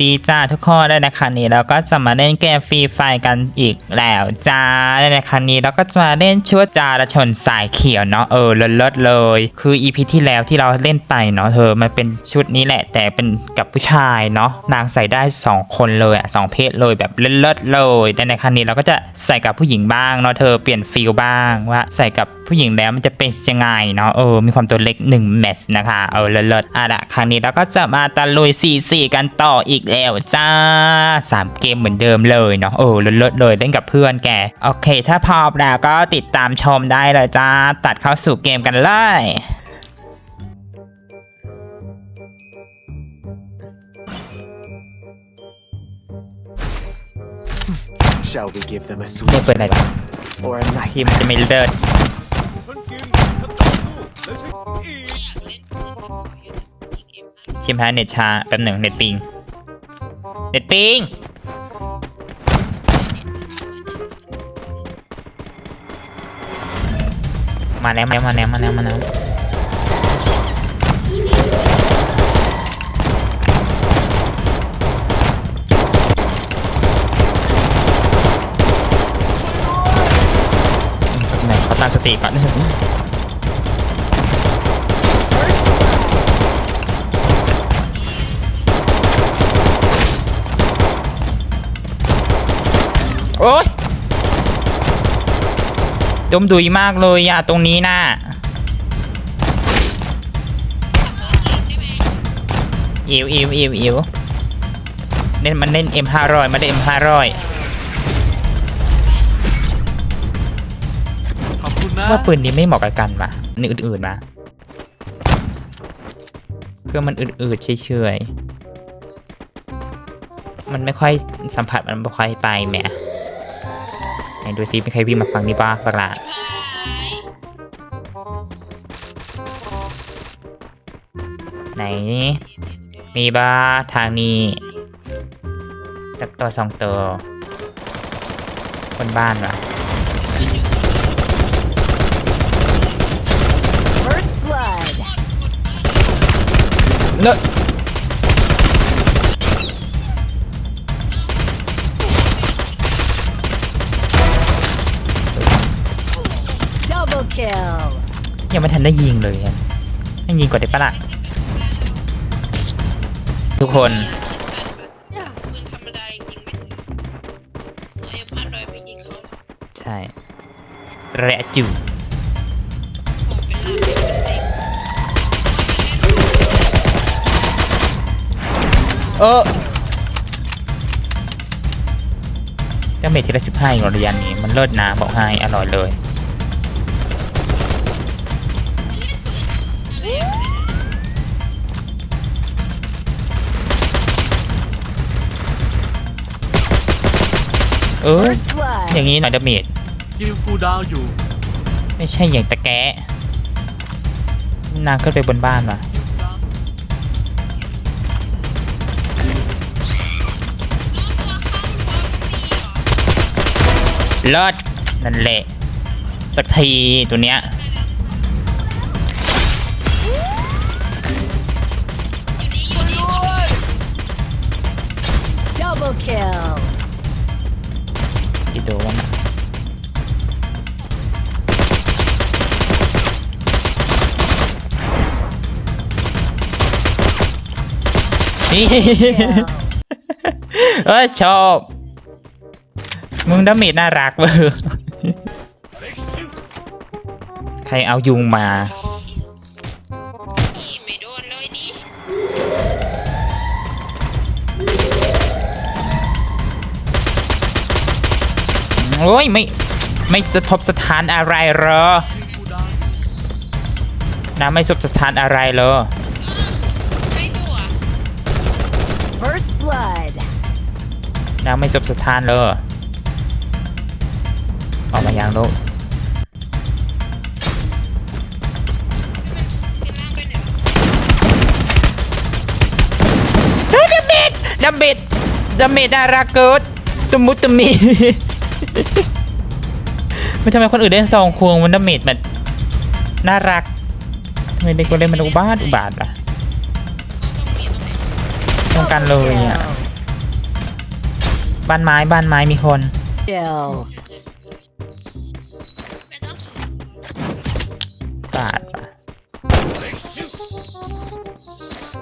ดีจ้าทุกคนได้ในครั้งนี้เราก็จะมาเล่นเกมฟรีไฟกันอีกแล้วจ้าได้ในครั้งนี้เราก็จะมาเล่นชุดจารชนสายเขียวเนาะเออเลิศเลย คืออีพีที่แล้วที่เราเล่นไปเนาะเธอมันเป็นชุดนี้แหละ แต่เป็นกับผู้ชายเนาะนางใส่ได้สองคนเลยอะสองเพศเลยแบบเลิศเลยแต่ในครั้งนี้เราก็จะใส่กับผู้หญิงบ้างเนาะเธอเปลี่ยนฟิลบ้างว่าใส่กับผู้หญิงแล้วมันจะเป็นยังไงเนาะเออมีความตัวเล็ก1แมตช์นะคะเออเลิศๆอะละครั้งนี้เราก็จะมาตะลุย4-4กันต่ออีกแล้วจ้า3เกมเหมือนเดิมเลยเนาะเออเลิศๆเลยเล่นกับเพื่อนแกโอเค ถ้าพร้อมแล้วก็ติดตามชมได้เลยจ้าตัดเข้าสู่เกมกันเลย Shall we give them a ไม่ sweet เปิดอะไร or a ทีม night? จะไม่เลิศฉันกินฉันต่อ สู้แล้วฉันอีกทีมแพ้เน็ตชาแป๊บหนึ่งเน็ตปิง เน็ตปิง มาแล้วมาแล้วมาแล้วมาแล้วมาแล้วไหนเขาตั้งสติก่อน ดมดุยมากเลยอะตรงนี้น่ะอิวอิวอิวอิวเล่นมันเล่น M 5 0 0มันได้ M 5 0 0 ขอบคุณนะว่าปืนนี้ไม่เหมาะกับกันมานี่อื่นๆมาเครื่อมันอืดๆเฉยๆมันไม่ค่อยสัมผัสมันไม่ค่อยไปแหม ไหนดูซิมีใครวิ่งมาฝั่งนี้บ้างประหลาดไหน มีบ้าทางนี้ตักตัวสองตัวคนบ้านวะ First blood. เนอะ kill. ยังไม่ทันได้ยิงเลยอะให้ยิงก่อนได้ปะล่ะ ทุกคน ปืนธรรมดายิงไม่ถึงเอ้ยพันร้อยไปยิงเขาใช่ แระจูโอ้เป็นลาบเป็นเต็มเออดาเมจทีละสิบห้าอีกเหรอระยะนี้ มันเลิศนะบอกให้อร่อยเลย เออ First blood. อย่างนี้หน่อยดาเมจสกิลคูลดาวน์อยู่ไม่ใช่อย่างตะแกะนางขึ้นไปบนบ้านว่ะสกิลคูลดาวน์เลิศนั่นแหละสักทีตัวเนี้ย Double kill. อีโด นี่ Kill. เอ้ยชอบ มึงดาเมจน่ารักเว้ยใครเอายุงมาอีไม่โดนเลยดิโอ้ยไม่ไม่จะทบสถานอะไรเหรอสกิลคูลดาวน์นะไม่สบสถานอะไรเหรอ First blood. นางไม่สบสถานเลยออกมายังลูกขึ้นล่างไปไหนวะดัมเบดดัมเบดดัมเบดน่ารักเกิดตุมุตุมีไม่ทำไมคนอื่นเล่นซองควงมันดัมเบดแบบน่ารักทำไมเด็กคนเล่นมันอุบาทอุบาทอะ ต้องมีตรงไหนตรงกันเลยอะ Kill. บ้านไม้บ้านไม้มีคน Kill. ไม่ต้องถามปาดปะ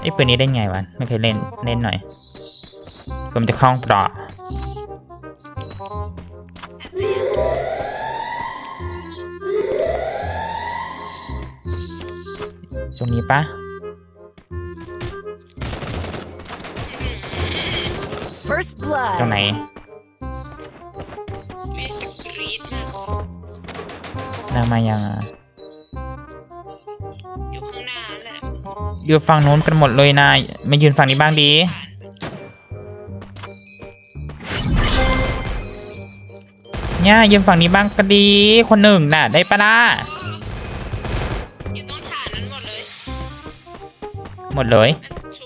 ไอ้ปืนนี้ได้ไงวะไม่เคยเล่นเล่นหน่อยผมจะคล้องปลอกตรงนี้ปะ First ตรงไหน blood. แม่จะกรี๊ดนะนางมายังอะอยู่ข้างหน้าแหละอยู่ฝั่งนู้นกันหมดเลยนะมายืนฝั่งนี้บ้างดี เนี่ยยืนฝั่งนี้บ้างก็ดี คนหนึ่งน่ะ ได้ปะล่ะอยู่ตรงฐานนั้นหมดเลยหมดเลยชุ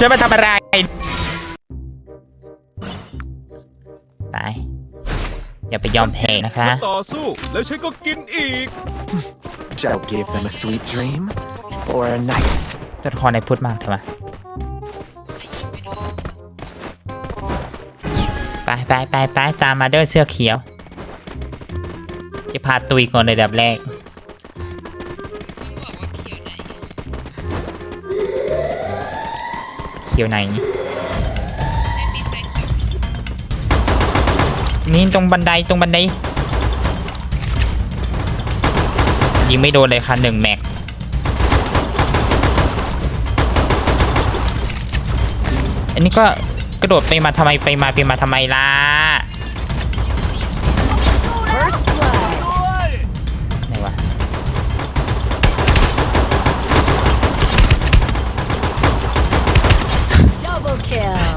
จะมาทำอะไรไปอย่าไปยอมแพ้นะคะ ต่อสู้แล้วฉันก็กินอีก Shall give them a sweet dream or a night. จะคอในพูดมากเถอะมาไปไปไปไปตามมาเด้อเสื้อเขียว จะพาตุยก่อนเลยดับแรกต้องบอก ขียวไหน นี่ตรงบันไดตรงบันไดยิงไม่โดนเลยค่ะหนึ่งแม็กอันนี้ก็กระโดดไปมาทำไมไปมาไปมาทำไมล่ะ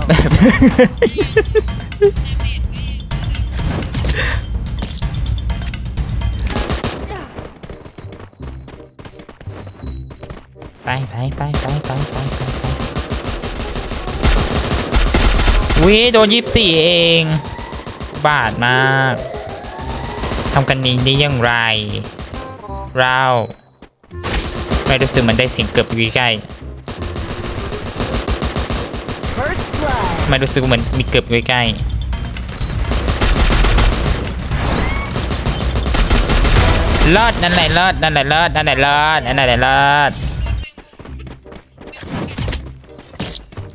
kill. ไปไปไปไปไปไปไปไปวิโดนยี่สี่เอง บาดมากทำกันนี้ได้อยังไร เรา ไม่รู้สึกมันได้เสียงเกือบอยู่ใกล้ First blood. ๆ ไม่รู้สึกเหมือนมีเกือบใกล้ๆลิศนั่นแหละลิศนั่นแหละลิศนั่นแหละลิศนั่นแหละลิศ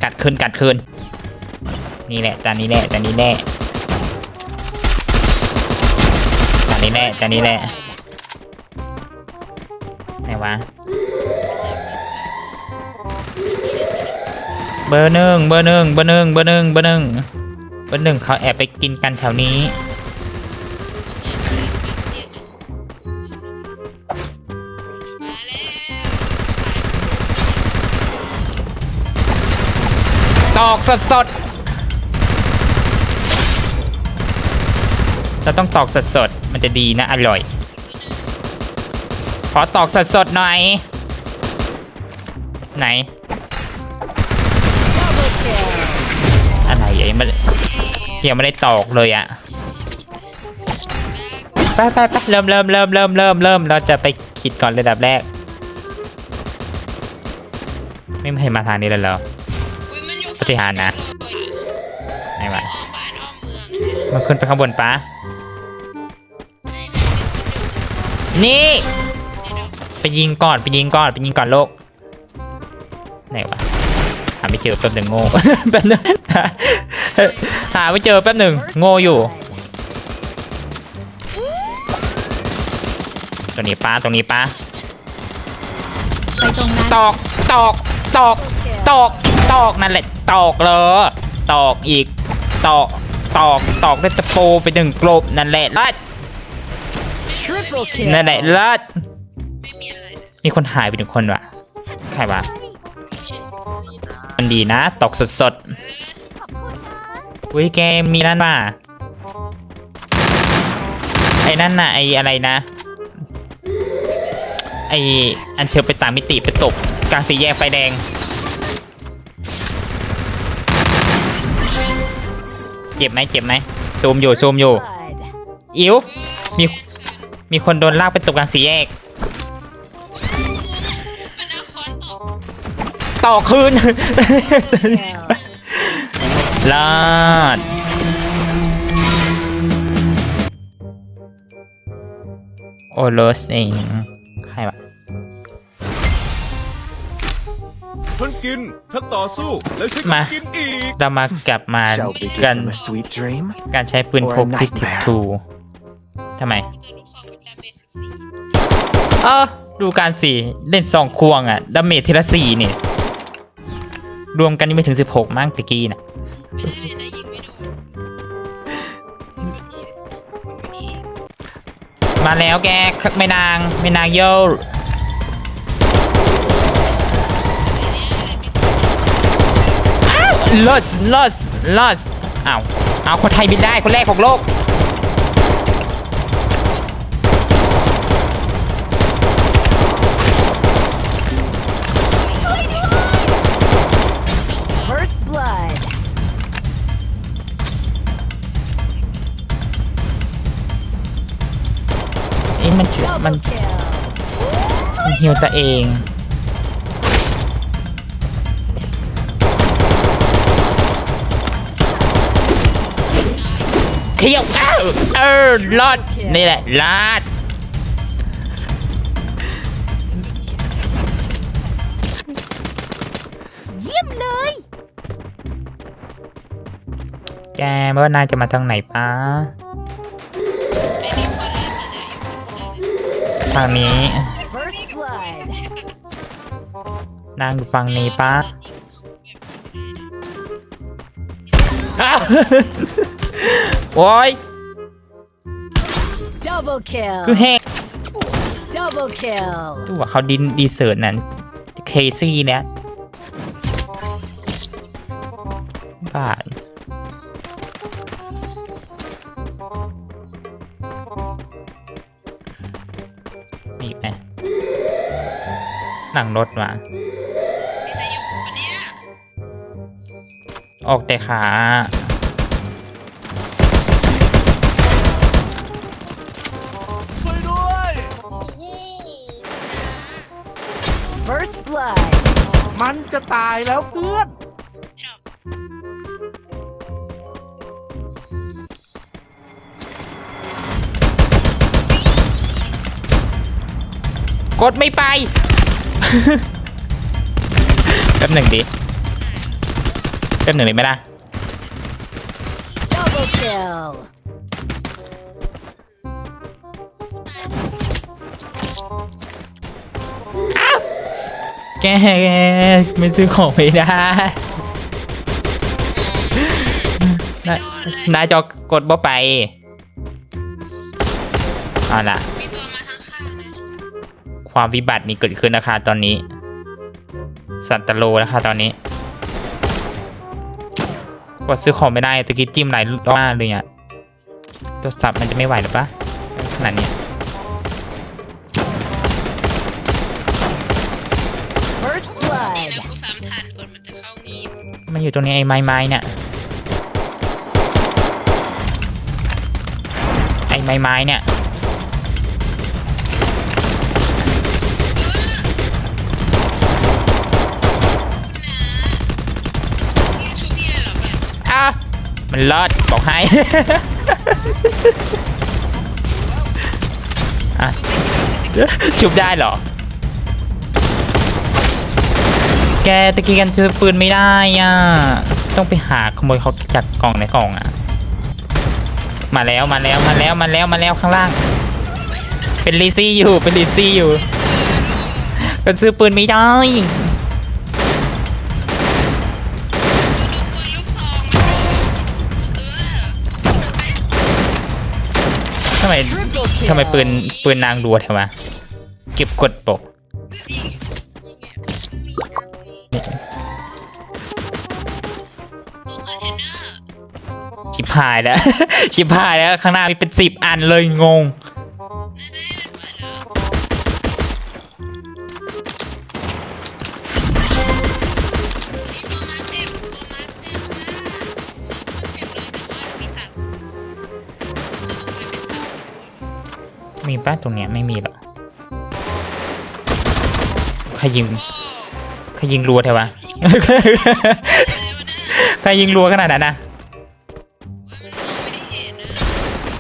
กัดคืนกัดคืนนี่แหละจานนี้แหละจานนี้แหละจานนี้แหละจานนี้แหละไหนวะ เบอร์หนึ่งเบอร์หนึ่งเบอร์หนึ่งเบอร์หนึ่งเบอร์หนึ่งเบอร์หนึ่งเขาแอบไปกินกันแถวนี้ตอกสดสดเราต้องตอกสดสดมันจะดีนะ อร่อย ขอตอกสดสดหน่อย ไหน ยังไม่ได้ยังไม่ได้ตอกเลยอะไปไปไปเริ่มเริ่มเริ่มเริ่มเริ่มเริ่มเราจะไปคิดก่อนระดับแรก ไม่มีใครมาทางนี้เลยเหรอปฏิหารนะไหนวะมามันขึ้นไปข้างบนปะนี่ ไปยิงก่อนไปยิงก่อนไปยิงก่อนโลกไหนวะหาไม่เจอแป๊บหนึ่งโง่แป๊บนึง หาไม่เจอแป๊บหนึ่ง First โง่อยู่ blood. ตรงนี้ป้าตรงนี้ป้าไปตรงนั้นตอกตอกตอกตอกตอกนั่นแหละตอกเลยตอกอีกตอกตอกตอกด้วยตะปูไปหนึ่งกลบนั่นแหละเลิศ Triple kill. นั่นแหละเลิศไม่มีอะไรนะมีคนหายไปหนึ่งคนว่ะใครวะมันดีนะ ตอกสดสดๆ อุ้ยแกมีนั่นว่ะไอ้นั่นน่ะไอ้อะไรนะไไออันเชิญไปต่างมิติไปตบกลางสี่แยกไฟแดง เจ็บไหมเจ็บไหมซูมอยู่ซูมอยู่ Blood. อิ๋วมีมีคนโดนลากไปตบกลางสี่แยกมันเอาค้อนตอกต่อคืน Kill. ลาด โอโลสเองใครวะทั้งกินทั้งต่อสู้ แล้วฉันมาก็กินอีก เรามากลับมา Shall we give กัน them a sweet dream? การใช้ปืนพก Or a ทิกทิก nightmare ทูทำไมตัวลูกซองเป็นจาเมจสิบสี่เออดูการสี่เล่นสองควงอะดาเมจทีละสี่นี่ รวมกันนี่ไม่ถึงสิบหกมั้งตะกี้น่ะ ไม่ได้เลยนะยิงไม่โดนไม่ดีมาแล้วแกไม่นางไม่นางโยอ้าวลอสลอสลอสอ้าวเอาคนไทยบินได้คนแรกของโลก มันมัน Double kill. มันฮิวตัวเองเขียวอ้าวเออรอดนี่แหละลาดเยี่ยมเลย แกว่านายจะมาทางไหนป้า ไม่ได้คนเลยมีนายทางนี้ First blood. นางอยู่ฝั่งนี้ป้าอ้าวโอ้ย Double คือ kill. แห้ง Double kill. ดูว่าเขาดินดีเซิร์ตนั้นเคซี่เนี่ยบาท หนังรถมามีใครอยู่ปะเนี่ยออกแต่ขา ช่วยด้วย โอ้โห First blood. มันจะตายแล้วเพื่อนชอบกดไม่ไป แป๊บหนึ่งดิแป๊บหนึ่งได้ไหมล่ะ Double kill. แกไม่ซื้อของไม่ได้นายนายจะกดบ่ไปเอาล่ะ ความวิบัตินี้เกิดขึ้นนะคะตอนนี้ สันตโลนะคะตอนนี้กดซื้อของไม่ได้ตะกี้จิ้มหลายรอบเลยอะตัวสับมันจะไม่ไหวหรือปะขนาดเนี้ย First นี่ blood. นะกูซ้ำทันก่อนมันจะเข้างีบมันอยู่ตรงนี้ไอ้ไม้ไม้เนี่ยไอ้ไม้ไม้เนี่ย มันรอดบอกให้ อะ ชุบได้เหรอ แกตะกี้กันซื้อปืนไม่ได้อะ ต้องไปหาขโมยเขาจากกล่องในกล่องอะ มาแล้วมาแล้วมาแล้วมาแล้วมาแล้วข้างล่าง เป็นลีซี่อยู่เป็นลีซี่อยู่กันซื้อปืนไม่ได้ำไมทำไมปืนปืนนางรัวเทวะเก็บกดปกเทนเนอร์ชิบหายแล้ว ชิบหายแล้ว ข้างหน้ามีเป็นสิบอันเลยงง มีป้าตรงเนี้ยไม่มีหรอกใครยิงใครยิงรัวเทวะใครยิงรัวขนาดนั้นนะ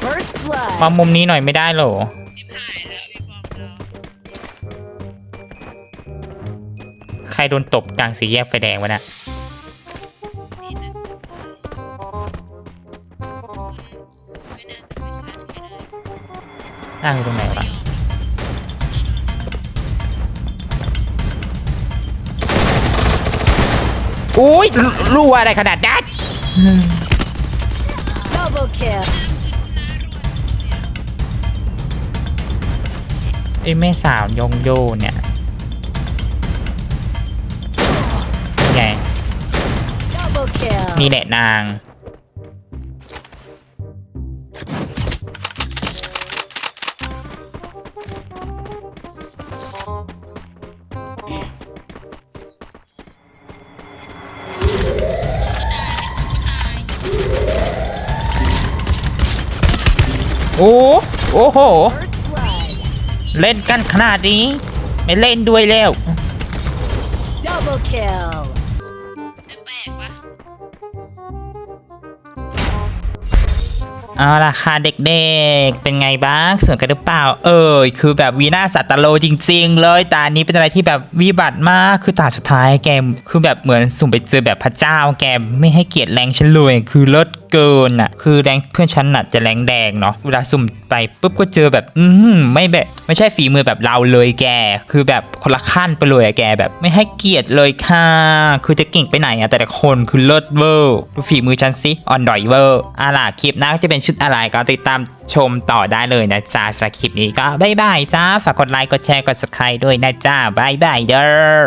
First blood. มามุมนี้หน่อยไม่ได้เหรอชิบหายแล้วพี่บอมเราใครโดนตบกลางสี่แยกไฟแดงวะน่ะนี่ นั่งอยู่ตรงไหนวะอุ้ยรัวอะไรขนาดนั้น Double kill. ไอ้แม่สาวยงโยเนี่ยไง Double kill. นี่แหละนาง โอ้โอ้โห เล่นกันขนาดนี้ ไม่เล่นด้วยแล้ว Double kill. เอาล่ะค่ะเด็กๆ เป็นไงบ้างสนุกกันหรือเปล่า เอ่ยคือแบบวีน่าสัตตโลจริง ๆ เลยตานี้เป็นอะไรที่แบบวิบัติมากคือตาสุดท้ายแกคือแบบเหมือนสุ่มไปเจอแบบพระเจ้าแกไม่ให้เกียรติแรงฉันเลยคือเลิศเกินอะ คือแรงเพื่อนฉันน่ะจะแรงแดงเนาะเวลาสุ่มไปปุ๊บก็เจอแบบ อืมไม่แบบไม่ใช่ฝีมือแบบเราเลยแก คือแบบคนละขั้นไปเลยอะแกแบบไม่ให้เกียรติเลยค่ะ คือจะเก่งไปไหนอะแต่ละคนคือเลิศเวอร์ดูฝีมือฉันสิอ่อนดอยเวอร์อาล่ะคลิปหน้าก็จะเป็นชุดอะไรก็ติดตามชมต่อได้เลยนะจ๊ะสำหรับคลิปนี้ก็บายบายจ้า ฝากกดไลค์ กดแชร์ กด subscribe ด้วยนะจ้าบายบายเด้อ